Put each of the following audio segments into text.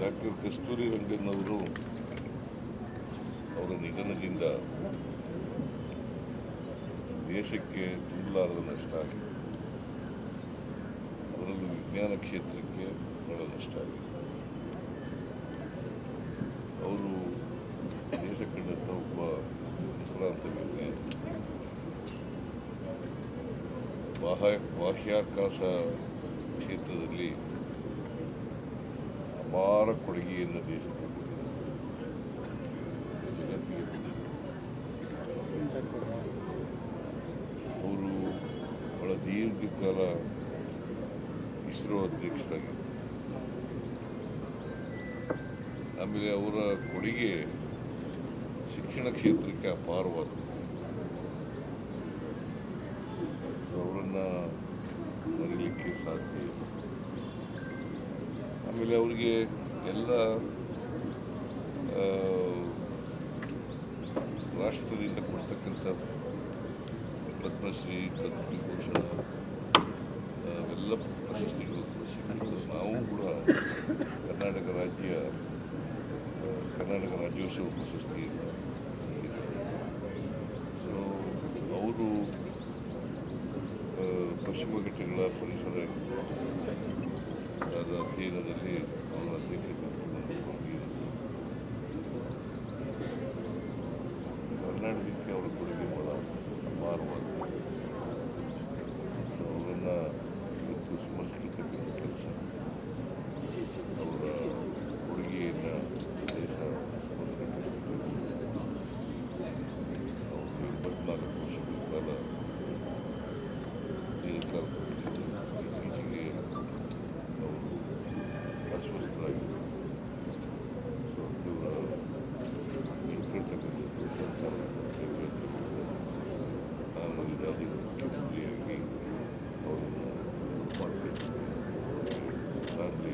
Doctor Kasturi Rangan ಅವರು ಅವರ ನಿಧನದಿಂದ ದೇಶಕ್ಕೆ ತುಂಬಲಾರದ ನಷ್ಟ ಆಗಿದೆ. ಅದರಲ್ಲೂ ವಿಜ್ಞಾನ ಕ್ಷೇತ್ರಕ್ಕೆ ಬಹಳ ನಷ್ಟ ಆಗಿದೆ. ಅವರು ದೇಶ ಕಂಡಂಥ ಒಬ್ಬ ಹೆಸರಾಂತ ವಿಜ್ಞಾನಿ ಬಾಹ್ಯ ಬಾಹ್ಯಾಕಾಶ ಕ್ಷೇತ್ರದಲ್ಲಿ ಅಪಾರ ಕೊಡುಗೆಯನ್ನು ದೇಶಕ್ಕೆ ಜಗತ್ತಿಗೆ ಅವರು ಬಹಳ ದೀರ್ಘಕಾಲ ಇಸ್ರೋ ಅಧ್ಯಕ್ಷರಾಗಿದ್ದರು. ಆಮೇಲೆ ಅವರ ಕೊಡುಗೆ ಶಿಕ್ಷಣ ಕ್ಷೇತ್ರಕ್ಕೆ ಅಪಾರವಾದದ್ದು. ಸೊ ಅವರನ್ನು ಮರೀಲಿಕ್ಕೆ ಸಾಧ್ಯ ಇಲ್ಲ. ಆಮೇಲೆ ಅವರಿಗೆ ಎಲ್ಲ ರಾಷ್ಟ್ರದಿಂದ ಕೊಡ್ತಕ್ಕಂಥ ಪದ್ಮಶ್ರೀ, ಪದ್ಮವಿಭೂಷಣ ಎಲ್ಲ ಪ್ರಶಸ್ತಿಗಳು ಕೂಡ ಸಿಕ್ಕಿದ್ದು ನಾವು ಕೂಡ ಕರ್ನಾಟಕ ರಾಜ್ಯ ಕರ್ನಾಟಕ ರಾಜ್ಯೋತ್ಸವ ಪ್ರಶಸ್ತಿಯನ್ನು ಸೊ ಅವರು ಪಶ್ಚಿಮ ಘಟ್ಟಗಳ ಪರಿಸರ ಅದ ಅಧ್ಯಯನದಲ್ಲಿ ಅವರ ಅಧ್ಯಕ್ಷತೆ. ಕರ್ನಾಟಕಕ್ಕೆ ಅವರ ಕೊಡುಗೆ ಬಹಳ ಅಪಾರವಾದ ಸೊ, ಅವರನ್ನು ಇವತ್ತು ಸ್ಮರಿಸತಕ್ಕಂಥ ಕೆಲಸ ಅವರ ಕೊಡುಗೆಯನ್ನು ದೇಶ ಸ್ಮರಿಸತಕ್ಕಂಥ ಕೆಲಸ ಅವರು ಎಂಬತ್ನಾಲ್ಕು ವರ್ಷಗಳ ಕಾಲ ದೀರ್ಘಕಾಲ ಬದುಕಿದ್ರು. ಇತ್ತೀಚೆಗೆ ಅವರು ಅಸ್ವಸ್ಥರಾಗಿದ್ದರು ಸೊ ಇವರ ಇಟ್ಕೊಳ್ತಕ್ಕಂಥದ್ದು ಸರ್ಕಾರದ ಕರ್ತವ್ಯ ಅಂತ ರಾಜ್ಯದ ಮುಖ್ಯಮಂತ್ರಿಯಾಗಿ ಅವರನ್ನು ಮಾಡಬೇಕು ಆಗಲಿ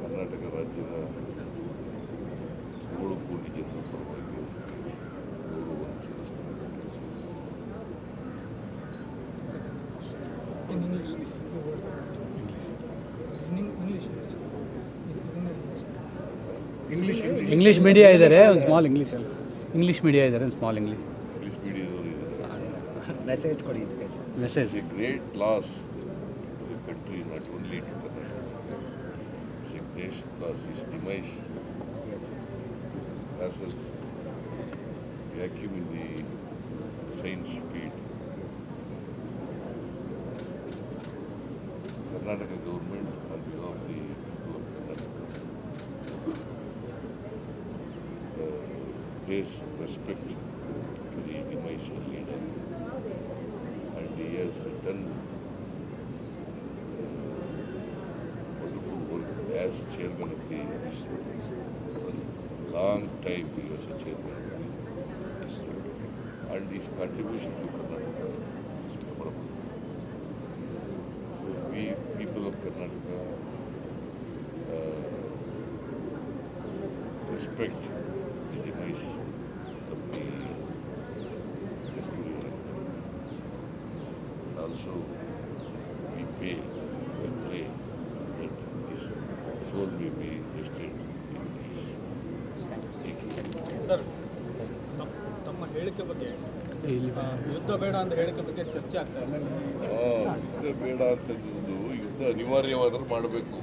ಕರ್ನಾಟಕ ರಾಜ್ಯದ ಏಳು ಕೋಟಿ ಜನರ ಪರವಾಗಿ ಗೌರವವನ್ನು ಸಲ್ಲಿಸ್ತಕ್ಕಂಥ ಕೆಲಸ. ಇಂಗ್ಲಿಷ್ ಮೀಡಿಯಾ ಇದ್ದಾರೆ ಒಂದು ಸ್ಮಾಲ್ ಇಂಗ್ಲೀಷ್ ಅಲ್ಲಿ. ಇಂಗ್ಲೀಷ್ ಮೀಡಿಯಾ ಇದ್ದಾರೆ ಸ್ಮಾಲ್ ಇಂಗ್ಲೀಷ್ ಇಂಗ್ಲೀಷ್ ಮೀಡಿಯಾದವರು ಇದ್ದಾರೆ ಮೆಸೇಜ್ ಕೊಡಿ message a great loss country only to Karnataka. It's a great loss. His demise causes vacuum in the science field. Karnataka government, on behalf of the pays respect to the demise leader and he has done wonderful work as chairman of the ISRO. For a long time he was a chairman of the ISRO and his contribution to Karnataka is memorable. So we people of Karnataka uh, respect demise of the. And also we pay, we pray that his soul may be rested in peace. Thank you. ತಮ್ಮ ಹೇಳಿಕೆ ಬಗ್ಗೆ ಯುದ್ಧ ಬೇಡ ಅಂತ ಹೇಳಿಕೆ ಬಗ್ಗೆ ಚರ್ಚೆ ಆಗ್ತಾ ಇದೆ ಯುದ್ಧ ಬೇಡ ಅಂತಂದಿದ್ದು ಯುದ್ಧ ಅನಿವಾರ್ಯವಾದರೂ ಮಾಡಬೇಕು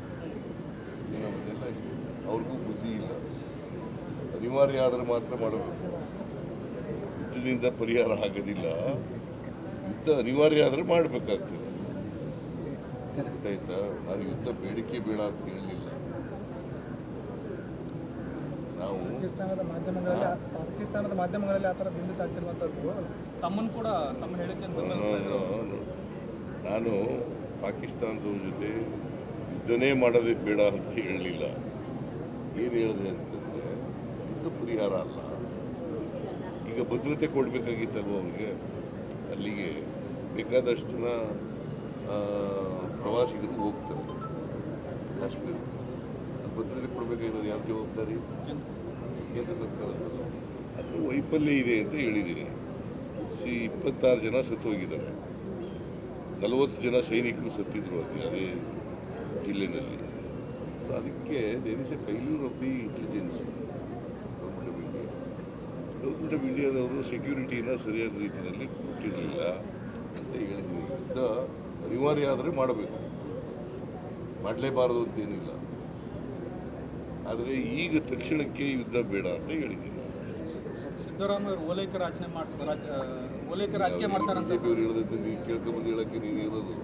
ನಮ್ಮದೆಲ್ಲ ಅವ್ರಿಗೂ ಬುದ್ಧಿ ಇಲ್ಲ ಅನಿವಾರ್ಯ ಆದರೆ ಮಾತ್ರ ಮಾಡಬೇಕು ಯುದ್ಧದಿಂದ ಪರಿಹಾರ ಆಗೋದಿಲ್ಲ. ಯುದ್ಧ ಅನಿವಾರ್ಯ ಆದರೆ ಮಾಡಬೇಕಾಗ್ತದೆ. ಗೊತ್ತಾಯ್ತಾ? ನಾನು ಯುದ್ಧ ಬೇಡಿಕೆ ಬೇಡ ಅಂತ ಹೇಳಲಿಲ್ಲ ನಾವು ಪಾಕಿಸ್ತಾನದ ಮಾಧ್ಯಮಗಳಲ್ಲಿ ಪಾಕಿಸ್ತಾನದ ಮಾಧ್ಯಮಗಳಲ್ಲಿ ಆ ಥರ ಬಿಂಬಿತ ಆಗ್ತಿರುವಂಥದ್ದು ತಮ್ಮನ್ನು ಕೂಡ ತಮ್ಮ ಬೆಂಬಲಿಸ್ತಾ ನಾನು- ಪಾಕಿಸ್ತಾನದವ್ರ ಜೊತೆ ಯುದ್ಧನೇ ಮಾಡೋದೇ ಬೇಡ ಅಂತ ಹೇಳಲಿಲ್ಲ ಏನು ಹೇಳಿದೆ ಅಂತಂದರೆ ಯುದ್ಧ ಪರಿಹಾರ ಅಲ್ಲ. ಈಗ ಭದ್ರತೆ ಕೊಡಬೇಕಾಗಿತ್ತಲ್ವ ಅವರಿಗೆ? ಅಲ್ಲಿಗೆ ಬೇಕಾದಷ್ಟು ಜನ ಪ್ರವಾಸಿಗರು ಹೋಗ್ತಾರೆ. ಕಾಶ್ಮೀರ. ಭದ್ರತೆ ಕೊಡಬೇಕಾಗಿರೋದು ಯಾವ ಜವಾಬ್ದಾರಿ? ಕೇಂದ್ರ ಸರ್ಕಾರ ಅದು ವೈಫಲ್ಯ ಇದೆ ಅಂತ ಹೇಳಿದ್ದೀನಿ. ಸಿ, ಇಪ್ಪತ್ತಾರು ಜನ ಸತ್ತೋಗಿದ್ದಾರೆ. ನಲವತ್ತು ಜನ ಸೈನಿಕರು ಸತ್ತಿದ್ರು ಅದೇ ಅದೇ ಜಿಲ್ಲೆಯಲ್ಲಿ ಸೊ ಅದಕ್ಕೆ there is a failure of the intelligence government of ಇಂಡಿಯಾದವರು ಸೆಕ್ಯೂರಿಟಿನ ಸರಿಯಾದ ರೀತಿಯಲ್ಲಿ ಕೊಟ್ಟಿರಲಿಲ್ಲ ಅಂತ ಹೇಳಿದ್ದೀನಿ ಯುದ್ಧ ಅನಿವಾರ್ಯ ಆದರೆ ಮಾಡಬೇಕು. ಮಾಡಲೇಬಾರದು ಅಂತೇನಿಲ್ಲ. ಆದರೆ ಈಗ ತಕ್ಷಣಕ್ಕೆ ಯುದ್ಧ ಬೇಡ ಅಂತ ಹೇಳಿದ್ದೀನಿ ಸಿದ್ದರಾಮಯ್ಯ ಓಲೈಕೆ ರಾಜನೆ ಓಲೈಕೆ ರಾಜಕೀಯ ಮಾಡ್ತಾರಂತ ಅವ್ರು ಹೇಳೋದನ್ನ ನೀನು ಕೇಳ್ಕೊಂಬಂದು ಹೇಳೋಕ್ಕೆ ನೀನು ಇರೋದು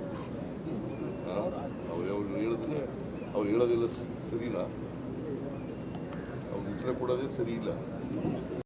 ಅವ್ರು ಅವ್ರು ಹೇಳಿದ್ರೆ ಅವ್ರು ಹೇಳೋದಿಲ್ಲ ಸರಿನಾ? ಅವ್ರು ಉತ್ತರ ಕೊಡೋದೇ ಸರಿ ಇಲ್ಲ